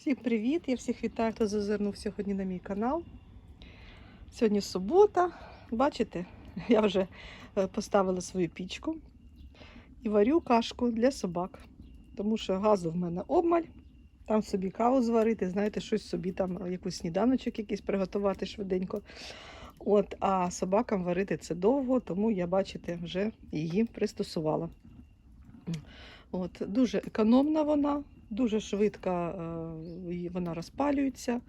Всім привіт! Я всіх вітаю, хто зазирнув сьогодні на мій канал. Сьогодні субота. Бачите, я вже е, поставила свою пічку і варю кашку для собак. Тому що газу в мене обмаль. Там собі каву зварити, знаєте, щось собі там, е, якийсь сніданочок якийсь приготувати швиденько. От, а собакам варити це довго, тому я, бачите, вже її пристосувала. От, дуже економна вона, дуже швидко е, вона розпалюється.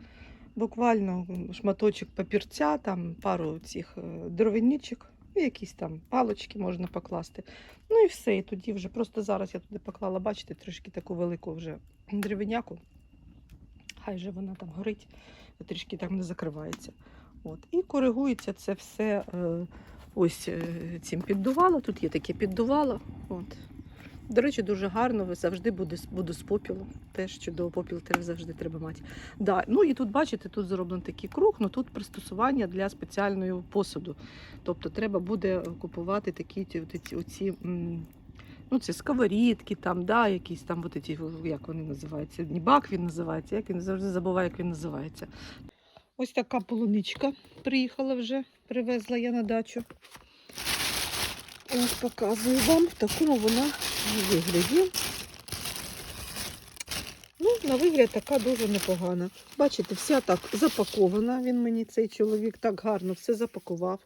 Буквально шматочок папірця, там пару цих е, дровинічок, і якісь там палочки можна покласти. Ну і все. І тоді вже просто зараз я туди поклала, бачите, трішки таку велику вже деревиняку. Хай же вона там горить, трішки там не закривається. От. І коригується це все е, ось цим піддувало. Тут є таке піддувало. От. До речі, дуже гарно, завжди буде, буду з попілу. Теж чудово попіл треба завжди треба мати. Да. Ну і тут, бачите, тут зроблений такий круг, але тут пристосування для спеціального посуду. Тобто треба буде купувати такі ті- оці, ну, це сковорідки, там, да, якісь там, от ці, як вони називаються, Днібак він називається, як він завжди забуваю, як він називається. Ось така полуничка приїхала вже, привезла я на дачу. Ось показую вам, в такому вона вигляді. Ну, на вигляд така дуже непогана. Бачите, вся так запакована. Він мені цей чоловік так гарно все запакував.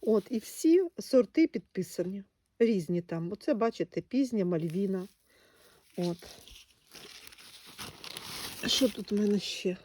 От, і всі сорти підписані. Різні там. Оце, бачите, пізня мальвіна. От. Що тут в мене ще?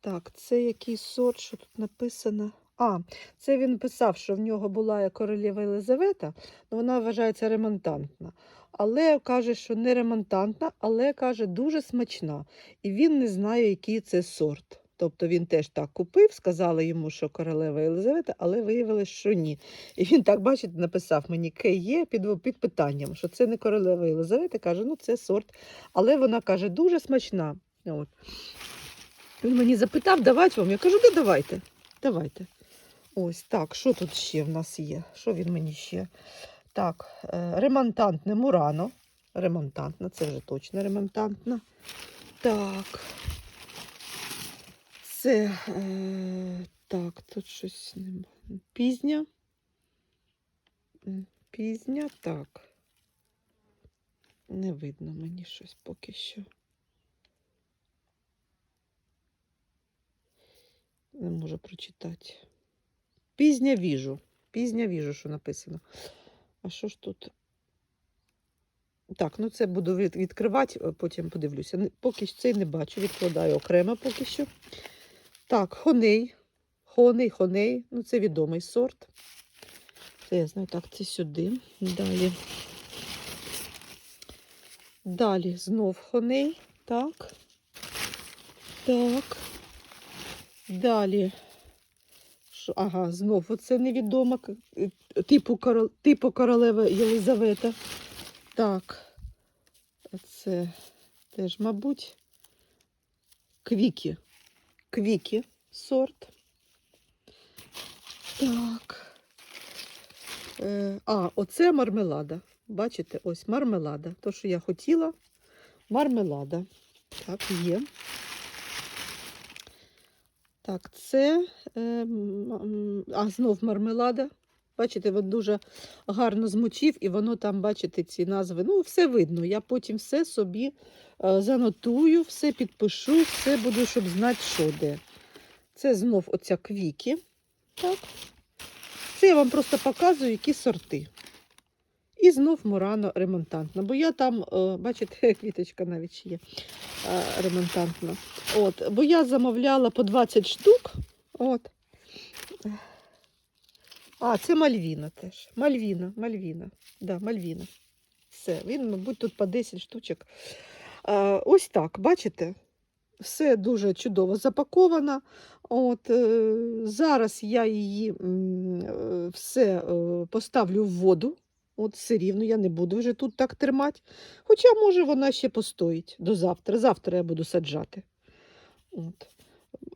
Так, це який сорт, що тут написано? А, це він писав, що в нього була королева Єлизавета, але вона вважається ремонтантна. Але каже, що не ремонтантна, але каже, дуже смачна. І він не знає, який це сорт. Тобто він теж так купив, сказали йому, що королева Єлизавета, але виявилось, що ні. І він так, бачите, написав мені КЄ під, під питанням, що це не королева Єлизавета, каже, ну це сорт. Але вона каже, дуже смачна. От. Він мені запитав, давати вам. Я кажу, да давайте. Давайте. Ось так, що тут ще в нас є? Що він мені ще? Так, е, ремонтантне Мурано. Ремонтантна, це вже точно ремонтантна. Так. Це е, так, тут щось нема. Пізня. Пізня, так. Не видно мені щось поки що. Не можу прочитати. Пізня віжу. Пізня віжу, що написано. А що ж тут? Так, ну це буду відкривати, потім подивлюся. Поки що цей не бачу, відкладаю окремо поки що. Так, хоней. Хоней, хоней. Ну, це відомий сорт. Це я знаю, так, це сюди. Далі. Далі знов хоней. Так. Так. Далі. Що- Ага, знов оце невідома, е, типу, корол- типу королева Єлизавета. Так, це теж, мабуть, квіки. Квіки сорт. Так. Е, а, оце мармелада. Бачите, ось мармелада. То, що я хотіла, мармелада. Так, є. Так, це е, а, знов мармелада. Бачите, він дуже гарно змочив, і воно там, бачите, ці назви. Ну, все видно. Я потім все собі е, занотую, все підпишу, все буду, щоб знати, що де. Це знов оця квіки. Так. Це я вам просто показую, які сорти. І знов Мурано ремонтантна. Бо я там, е, бачите, квіточка навіть є е, ремонтантна. От, бо я замовляла по 20 штук. От. А, це Мальвіна теж. Мальвіна, Мальвіна. Да, Мальвіна. Все, він, мабуть, тут по 10 штучок. А, ось так, бачите? Все дуже чудово запаковано. От, е, зараз я її е, все е, поставлю в воду. От все рівно я не буду вже тут так тримати. Хоча, може, вона ще постоїть до завтра. Завтра я буду саджати. От.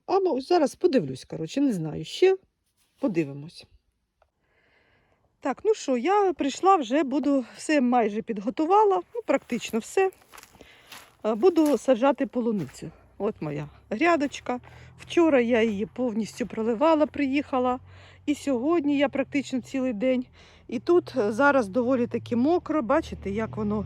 А зараз подивлюсь, коротше, не знаю ще. Подивимось. Так, ну що, я прийшла вже, буду все майже підготувала, ну, практично все. Е, Буду саджати полуницю. От моя грядочка. Вчора я її повністю проливала, приїхала. І сьогодні я практично цілий день. І тут е, зараз доволі таки мокро. Бачите, як воно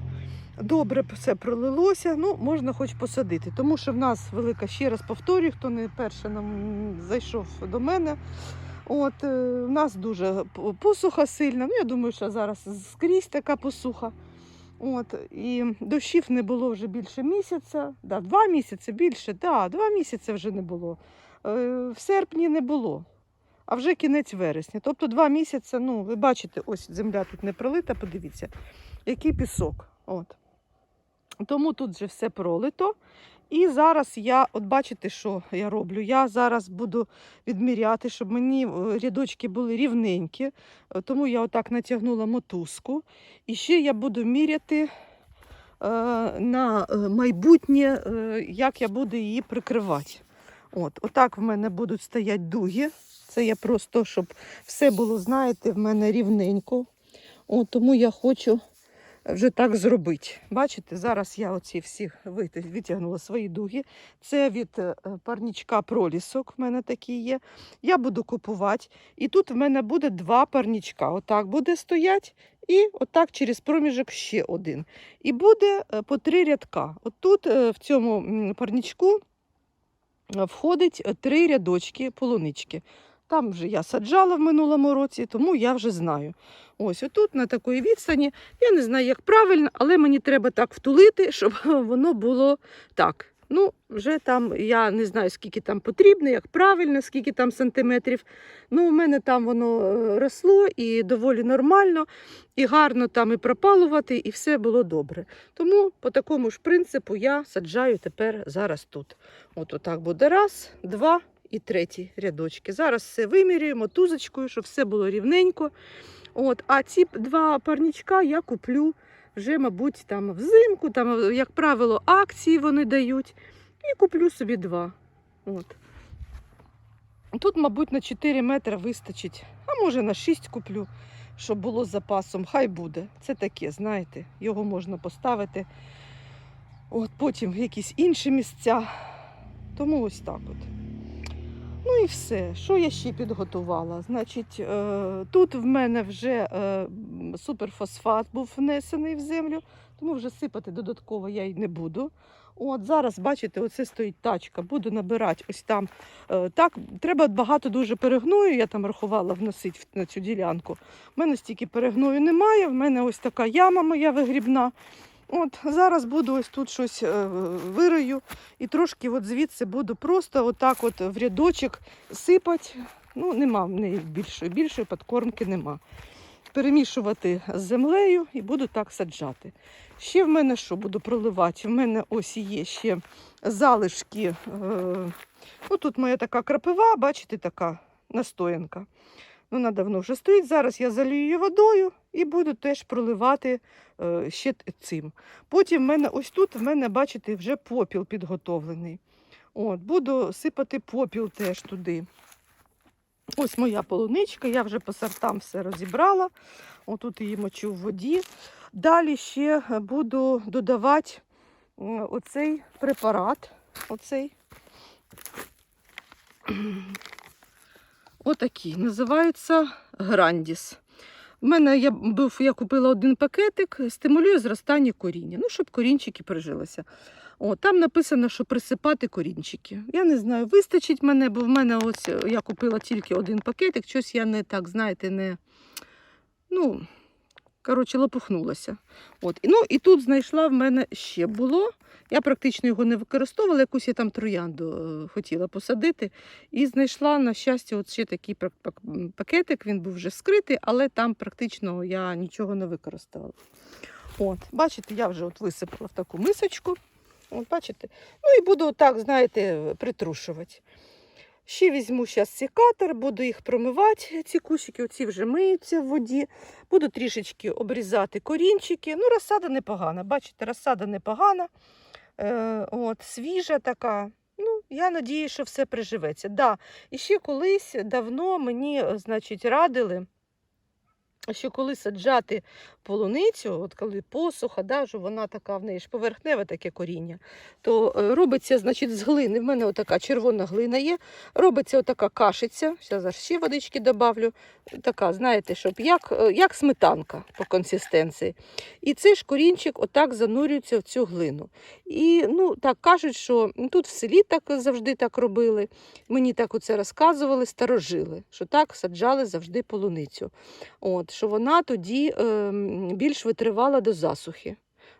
добре все пролилося. Ну, можна хоч посадити. Тому що в нас велика, ще раз повторюю, хто не перше нам зайшов до мене. От, е, в нас дуже посуха сильна. Ну, я думаю, що зараз скрізь така посуха. От, і дощів не було вже більше місяця. Да, два місяці більше, да, два місяці вже не було. Е, в серпні не було, а вже кінець вересня. Тобто два місяці, ну, ви бачите, ось земля тут не пролита, подивіться, який пісок. От. Тому тут вже все пролито. І зараз я, от бачите, що я роблю? Я зараз буду відміряти, щоб мені е, рядочки були рівненькі. Е, Тому я отак натягнула мотузку. І ще я буду міряти е, на е, майбутнє, е, як я буду її прикривати. От, отак в мене будуть стояти дуги. Це я просто, щоб все було, знаєте, в мене рівненько. От, тому я хочу вже так зробити. Бачите, зараз я оці всі витягнула свої дуги. Це від е, парнічка пролісок, в мене такі є. Я буду купувати. І тут в мене буде два парнічка. Отак буде стоять, і отак через проміжок ще один. І буде е, по три рядка. От тут е, в цьому парнічку входить е, три рядочки полунички. Там вже я саджала в минулому році, тому я вже знаю. Ось отут на такій відстані. Я не знаю, як правильно, але мені треба так втулити, щоб воно було так. Ну, вже там я не знаю, скільки там потрібно, як правильно, скільки там сантиметрів. Ну, у мене там воно е, росло і доволі нормально, і гарно там і пропалувати, і все було добре. Тому по такому ж принципу я саджаю тепер зараз тут. От отак буде раз, два і третій рядочки. Зараз все вимірюємо тузочкою, щоб все було рівненько. От, а ці два парнічка я куплю вже, мабуть, там взимку, там, як правило, акції вони дають. І куплю собі два. От. Тут, мабуть, на 4 метри вистачить, а може на 6 куплю, щоб було з запасом. Хай буде. Це таке, знаєте, його можна поставити. От, потім в якісь інші місця. Тому ось так от. Ну і все. Що я ще підготувала? Значить, е, тут в мене вже е, суперфосфат був внесений в землю, тому вже сипати додатково я й не буду. От зараз, бачите, оце стоїть тачка. Буду набирати ось там. Е, так, треба багато дуже перегною. Я там рахувала вносити на цю ділянку. У мене стільки перегною немає. В мене ось така яма моя вигрібна. От зараз буду ось тут щось е, вирою і трошки от звідси буду просто отак от в рядочок сипати. Ну, нема в неї більшої, більшої підкормки нема. Перемішувати з землею і буду так саджати. Ще в мене що буду проливати? В мене ось є ще залишки. Е, ну, тут моя така крапива, бачите, така настоянка. Вона давно вже стоїть. Зараз я залію її водою і буду теж проливати е, ще цим. Потім в мене ось тут, в мене, бачите, вже попіл підготовлений. От, буду сипати попіл теж туди. Ось моя полуничка, я вже по сортам все розібрала. Отут її мочу в воді. Далі ще буду додавати е, оцей препарат. Оцей. Отакий. Називається Грандіс. У мене я був, я купила один пакетик, стимулює зростання коріння. Ну, щоб корінчики прижилися. О, там написано, що присипати корінчики. Я не знаю, вистачить мене, бо в мене ось я купила тільки один пакетик, щось я не так, знаєте, не. Ну, коротше, лопухнулася. От. Ну, і тут знайшла в мене ще було. Я практично його не використовувала, якусь я там троянду е, хотіла посадити. І знайшла, на щастя, от ще такий пакетик, він був вже скритий, але там практично я нічого не використала. От, бачите, я вже от висипала в таку мисочку. От, бачите? Ну і буду отак, знаєте, притрушувати. Ще візьму зараз секатор, буду їх промивати, ці кущики, оці вже миються в воді. Буду трішечки обрізати корінчики. Ну, розсада непогана. Бачите, розсада непогана. Е, от, свіжа така. Ну, я надію, що все приживеться. Да. І ще колись давно мені, е, значить, радили, що коли саджати полуницю, от коли посуха, да, вона така в неї ж поверхневе таке коріння, то е, робиться значить, з глини. В мене отака червона глина є. Робиться отака кашиця. Зараз ще водички добавлю. Така, знаєте, щоб як, е, як сметанка по консистенції. І цей ж корінчик отак занурюється в цю глину. І ну, так кажуть, що ну, тут в селі так завжди так робили. Мені так оце розказували, старожили, що так саджали завжди полуницю. От, що вона тоді е, більш витривала до засухи.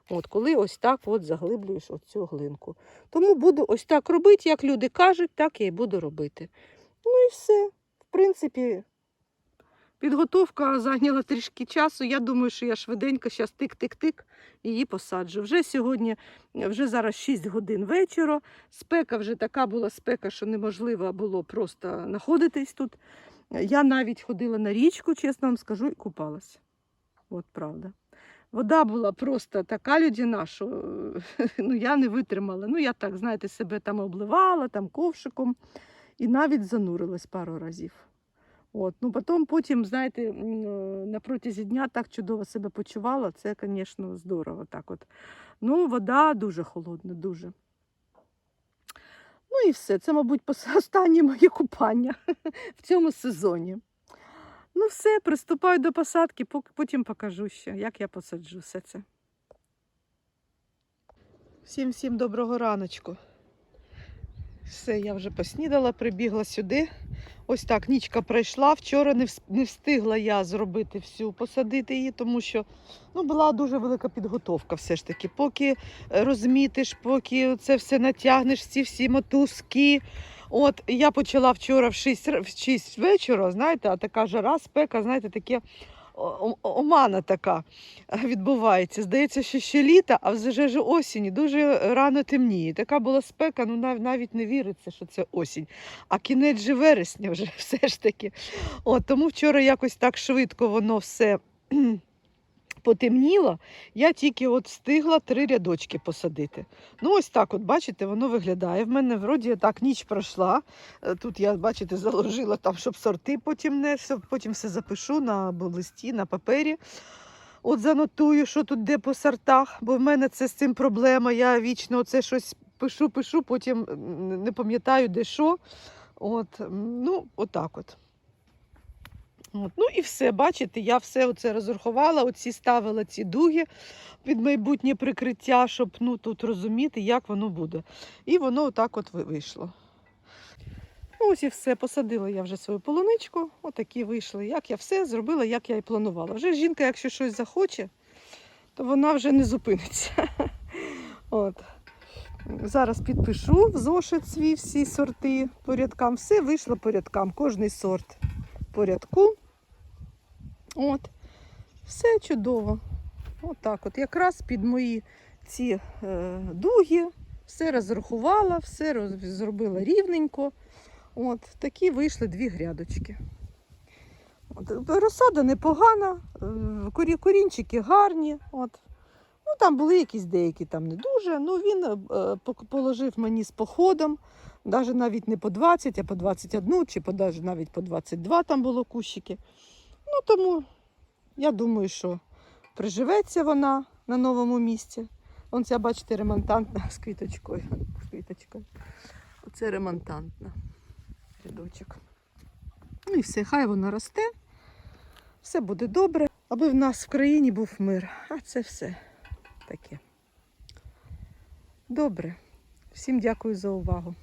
От, коли ось так от заглиблюєш оцю глинку. Тому буду ось так робити, як люди кажуть, так я і буду робити. Ну і все. В принципі, підготовка зайняла трішки часу. Я думаю, що я швиденько зараз тик-тик-тик її посаджу. Вже сьогодні, вже зараз 6 годин вечора. Спека вже така була спека, що неможливо було просто знаходитись тут. Я навіть ходила на річку, чесно вам скажу, і купалася. От правда. Вода була просто така людяна, що ну, я не витримала. Ну, я так, знаєте, себе там обливала, там ковшиком і навіть занурилась пару разів. От. Ну, потім, потім, знаєте, е, на протязі дня так чудово себе почувала. Це, звісно, здорово. Так от. Ну, вода дуже холодна, дуже. Ну і все. Це, мабуть, останнє моє купання в цьому сезоні. Ну, все, приступаю до посадки, потім покажу ще, як я посаджу все це. Всім всім доброго раночку. Все, я вже поснідала, прибігла сюди. Ось так нічка пройшла. Вчора не, встигла я зробити всю, посадити її, тому що ну, була дуже велика підготовка все ж таки. Поки е, розмітиш, поки це все натягнеш, ці всі мотузки. От я почала вчора в 6, в 6 вечора, знаєте, а така жара, спека, знаєте, таке омана така відбувається. Здається, що ще літо, а вже ж осінь, дуже рано темніє. Така була спека, ну нав- навіть не віриться, що це осінь. А кінець же вересня вже все ж таки. От, тому вчора якось так швидко воно все. Потемніло, я тільки от встигла три рядочки посадити. Ну, ось так, от бачите, воно виглядає. В мене вроді так ніч пройшла. Е, Тут я, бачите, заложила там, щоб сорти потім не потім все запишу на листі, на папері. От занотую, що тут де по сортах, бо в мене це з цим проблема. Я вічно це щось пишу, пишу, потім не пам'ятаю, де що. От, ну, отак от. От. Ну і все, бачите, я все оце розрахувала, оці ставила ці дуги під майбутнє прикриття, щоб ну, тут розуміти, як воно буде. І воно отак от вийшло. Ось і все, посадила я вже свою полуничку, отакі вийшли. Як я все зробила, як я і планувала. Вже жінка, якщо щось захоче, то вона вже не зупиниться. От. Зараз підпишу в зошит свій всі сорти по рядкам. Все вийшло по рядкам, кожний сорт по рядку. От. Все чудово. Отак от. Якраз під мої ці е, дуги все розрахувала, все роз, зробила рівненько. От, такі вийшли дві грядочки. От, розсада непогана, е, корінчики гарні. От. Ну, там були якісь деякі там не дуже. Ну, він е, положив мені з походом, навіть навіть не по 20, а по 21, чи по, навіть по 22 там було кущики. Ну, тому я думаю, що приживеться вона на новому місці. Вон ця, бачите, ремонтантна з квіточкою. З квіточкою. Оце ремонтантна рядочок. Ну і все, хай вона росте. Все буде добре, аби в нас в країні був мир. А це все таке. Добре. Всім дякую за увагу.